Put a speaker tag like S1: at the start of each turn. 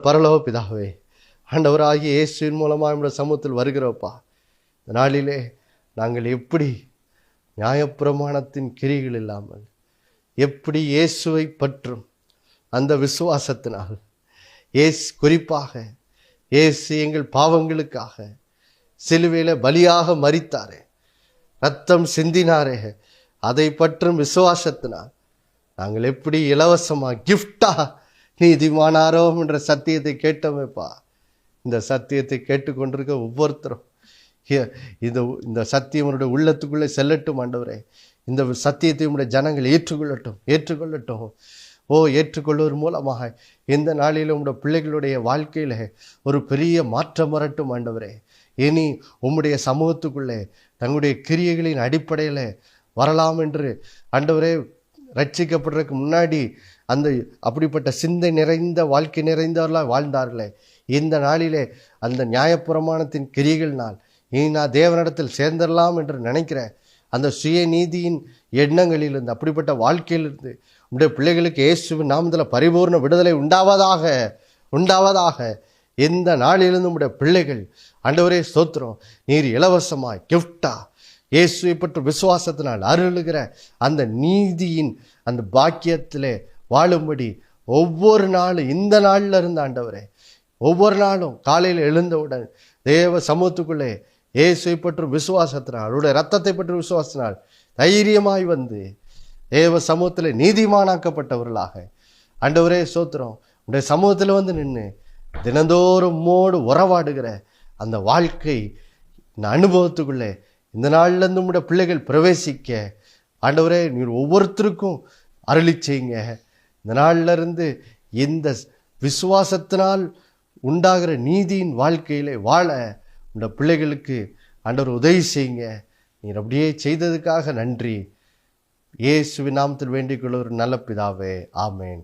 S1: பரலோக பிதாவே ஆண்டவராகிய இயேசுவின் மூலமாக நம்முடைய சமூகத்தில் வருகிறோப்பா. இந்த நாளிலே நாங்கள் எப்படி நியாயப்பிரமாணத்தின் கிரிகள் இல்லாமல் எப்படி இயேசுவை பற்றும் அந்த விசுவாசத்தினால் ஏஸ் குறிப்பாக இயேசு எங்கள் பாவங்களுக்காக சிலுவையில் பலியாக மறித்தாரே ரத்தம் சிந்தினாரே அதை பற்றும் விசுவாசத்தினால் நாங்கள் எப்படி இலவசமாக கிஃப்டாக நீதிமானாரோ என்ற சத்தியத்தை கேட்டோமேப்பா. இந்த சத்தியத்தை கேட்டுக்கொண்டிருக்க ஒவ்வொருத்தரும். ஹே- இந்த இந்த சத்தியம் உன்னுடைய உள்ளத்துக்குள்ளே செல்லட்டும் ஆண்டவரே. இந்த சத்தியத்தை உடைய ஜனங்கள் ஏற்றுக்கொள்ளட்டும் ஏற்றுக்கொள்ளட்டும். ஓ ஏற்றுக்கொள்வது மூலமாக இந்த நாளில் உம்முடைய பிள்ளைகளுடைய வாழ்க்கையில் ஒரு பெரிய மாற்றம் வரட்டும் ஆண்டவரே. இனி உம்முடைய சமூகத்துக்குள்ளே தங்களுடைய கிரியைகளின் அடிப்படையில் வரலாம் என்று ஆண்டவரே ரட்சிக்கப்படுறதுக்கு முன்னாடி அந்த அப்படிப்பட்ட சிந்தை நிறைந்த வாழ்க்கை நிறைந்தவர்களாக வாழ்ந்தார்களே. இந்த நாளிலே அந்த நியாயப்பிரமாணத்தின் கிரிகள்னால் இனி நான் தேவனிடத்தில் சேர்ந்துடலாம் என்று நினைக்கிறேன் அந்த சுயநீதியின் எண்ணங்களிலிருந்து அப்படிப்பட்ட வாழ்க்கையிலிருந்து உடைய பிள்ளைகளுக்கு இயேசுவின் நாமத்தில் பரிபூர்ண விடுதலை உண்டாவதாக உண்டாவதாக இந்த நாளிலிருந்து உடைய பிள்ளைகள் ஆண்டவரே ஸ்தோத்திரம். நீர் இலவசமாக கிஃப்டாக இயேசுவை பற்றி விசுவாசத்தினால் அருளுகிற அந்த நீதியின் அந்த பாக்கியத்திலே வாழும்படி ஒவ்வொரு நாளும் இந்த நாளில் இருந்து ஆண்டவரே ஒவ்வொரு நாளும் காலையில் எழுந்தவுடன் தேவ சமூகத்துக்குள்ளே இயேசுவை பற்றி விசுவாசத்தினால் அவருடைய ரத்தத்தை பற்றி விசுவாசத்தினால் தைரியமாய் வந்து தேவ சமூகத்தில் நீதிமானாக்கப்பட்டவர்களாக. ஆண்டவரே சோத்திரம் உடைய சமூகத்தில் வந்து நின்று தினந்தோறும் மோடு உறவாடுகிற அந்த வாழ்க்கை இந்த அனுபவத்துக்குள்ளே இந்த நாள்லேருந்து உங்களுடைய பிள்ளைகள் பிரவேசிக்க ஆண்டவரே நீர் ஒவ்வொருத்தருக்கும் அருளி செய்யுங்க. இந்த நாளிலிருந்து இந்த விசுவாசத்தினால் உண்டாகிற நீதியின் வாழ்க்கையிலே வாழ இந்த பிள்ளைகளுக்கு ஆண்டவர் உதவி செய்யுங்க. நீர் அப்படியே செய்ததுக்காக நன்றி. இயேசுவின் நாமத்தில் வேண்டிக் கொள்ள ஒரு நல்ல பிதாவே ஆமேன்.